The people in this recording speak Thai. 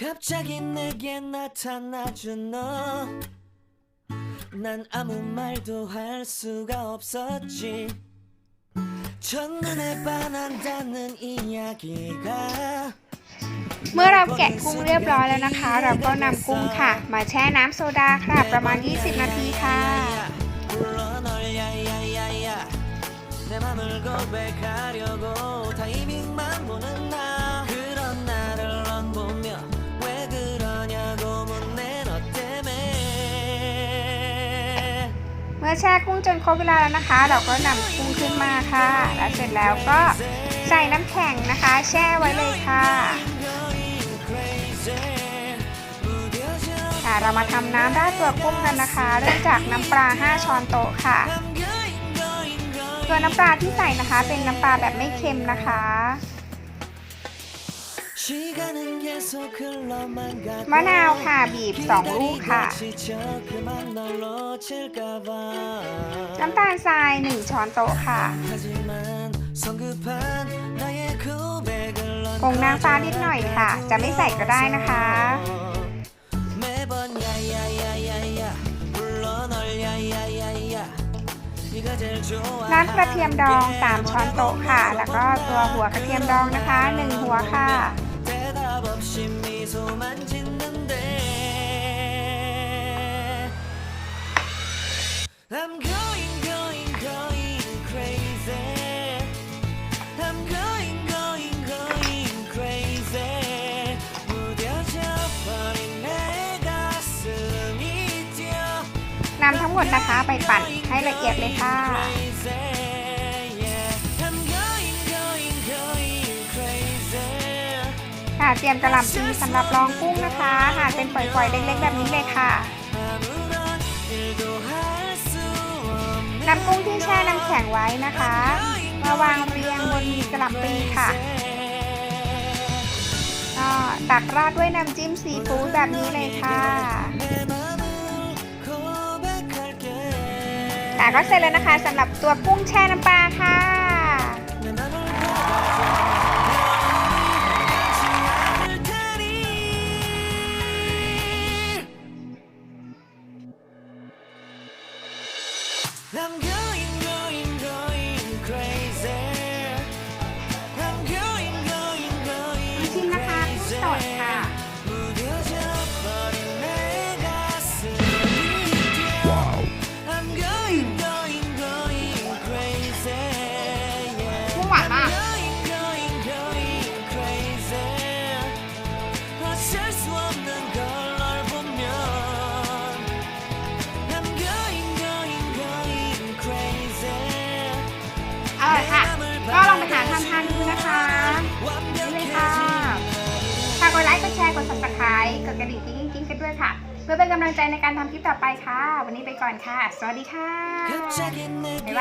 갑자기 내게 나타나준 너. 난 아무 말도 할 수가 없었지. 첫눈에 반한다는 이야기가 เมื่อเราแกะกุ้งเรียบร้อยแล้วนะคะ เราก็นำกุ้งค่ะ มาแช่น้ำโซดาค่ะ ประมาณ 20 นาทีค่ะ 불러 널 야야야야 내 맘을 고백하려고 ื่อแช่กุ้งจนครบเวลาแล้วนะคะ เราก็นำกุ้งขึ้นมาค่ะ แล้วเสร็จแล้วก็ใส่น้ำแข็งนะคะ แช่ไว้เลยค่ะค่ะเรามาทำน้ำราดตัวกุ้งกันนะคะ เริ่มจากน้ำปลา 5 ช้อนโต๊ะค่ะ ตัวน้ำปลาที่ใส่นะคะ เป็นน้ำปลาแบบไม่เค็มนะคะ มะนาวค่ะบีบสองลูกค่ะ น้ำตาลทรายหนึ่งช้อนโต๊ะค่ะผงนางฟ้านิดหน่อยค่ะ จะไม่ใส่ก็ได้นะคะน้ำกระเทียมดอง 3 ช้อนโต๊ะค่ะ แล้วก็ตัวหัวกระเทียมดองนะคะ 1 หัวค่ะ I'm going going going crazy I'm going going going crazy 무뎌져 버린 내 가슴이 뛰어 นำทั้งหมดนะคะไปปั่นให้ละเอียดเลยค่ะ crazy yeah I'm going going going crazy ค่ะ เตรียมกระหล่ำปีสำหรับรองกุ้งนะคะหั่นเป็นฝอยๆเล็กๆ แบบนี้เลยค่ะ 아무런 일도 할 수 없는 นำกุ้งที่แช่น้ำแข็งไว้นะคะ มาวางเรียงบนกระปีค่ะก็ตักราดด้วยน้ำจิ้มซีฟู้ดแบบนี้เลยค่ะแต่ก็เสร็จแล้วนะคะสำหรับตัวกุ้งแช่น้ำปลาค่ะ남겨 ด้วค่ะ เพื่อเป็นกำลังใจในการทำคลิปต่อไปค่ะ วันนี้ไปก่อนค่ะ สวัสดีค่ะบ๊ายบาย